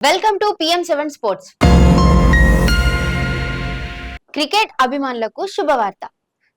Welcome to PM seven sports cricket అభిమానులకు శుభవార్త.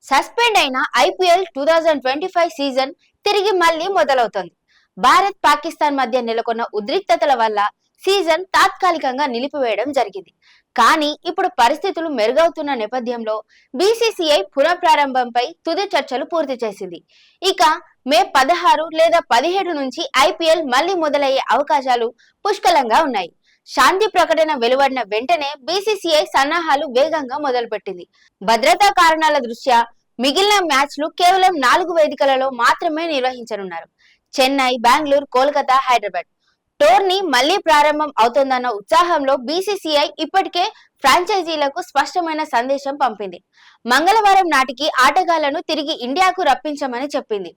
Suspend అయిన IPL two thousand twenty five season తిరిగి మళ్ళీ మొదలవుతోంది. భారత్ పాకిస్తాన్ మధ్య నెలకొన్న ఉద్రిక్తతల వల్ల సీజన్ తాత్కాలికంగా నిలిపివేయడం జరిగింది. కానీ ఇప్పుడు పరిస్థితులు మెరుగవుతున్న నేపథ్యంలో బీసీసీఐ పునఃప్రారంభంపై తుది చర్చలు పూర్తి చేసింది. ఇక మే పదహారు లేదా పదిహేడు నుంచి ఐపీఎల్ మళ్ళీ మొదలయ్యే అవకాశాలు పుష్కలంగా ఉన్నాయి. శాంతి ప్రకటన వెలువడిన వెంటనే బీసీసీఐ సన్నాహాలు వేగంగా మొదలుపెట్టింది. భద్రతా కారణాల దృష్ట్యా మిగిలిన మ్యాచ్లు కేవలం నాలుగు వేదికలలో మాత్రమే నిర్వహించనున్నారు. చెన్నై బెంగళూరు కోల్కతా హైదరాబాద్. టోర్నీ మళ్ళీ ప్రారంభం అవుతోందన్న ఉత్సాహంలో బీసీసీఐ ఇప్పటికే ఫ్రాంచైజీలకు స్పష్టమైన సందేశం పంపింది. మంగళవారం నాటికి ఆటగాళ్ళను తిరిగి ఇండియాకు రప్పించమని చెప్పింది.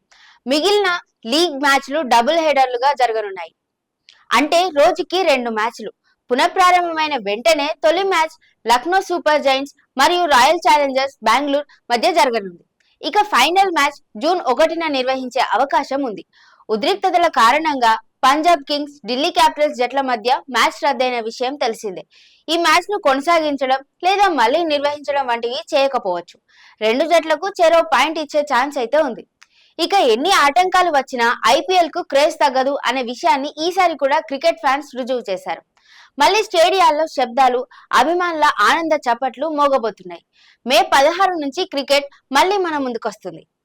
మిగిలిన లీగ్ మ్యాచ్లు డబుల్ హెడర్లుగా జరగనున్నాయి. అంటే రోజుకి రెండు మ్యాచ్లు. పునఃప్రారంభమైన వెంటనే తొలి మ్యాచ్ లక్నో సూపర్ జైంట్స్ మరియు రాయల్ ఛాలెంజర్స్ బెంగళూరు మధ్య జరగనుంది. ఇక ఫైనల్ మ్యాచ్ జూన్ ఒకటిన నిర్వహించే అవకాశం ఉంది. ఉద్రిక్తతల కారణంగా పంజాబ్ కింగ్స్ ఢిల్లీ క్యాపిటల్స్ జట్ల మధ్య మ్యాచ్ రద్దయిన విషయం తెలిసిందే. ఈ మ్యాచ్ను కొనసాగించడం లేదా మళ్ళీ నిర్వహించడం వంటివి చేయకపోవచ్చు. రెండు జట్లకు చెరో పాయింట్ ఇచ్చే ఛాన్స్ అయితే ఉంది. ఇక ఎన్ని ఆటంకాలు వచ్చినా ఐపీఎల్కు క్రేజ్ తగ్గదు అనే విషయాన్ని ఈసారి కూడా క్రికెట్ ఫ్యాన్స్ రుజువు చేశారు. మళ్ళీ స్టేడియాల్లో శబ్దాలు అభిమానుల ఆనంద చప్పట్లు మోగబోతున్నాయి. మే పదహారు నుంచి క్రికెట్ మళ్ళీ మన ముందుకొస్తుంది.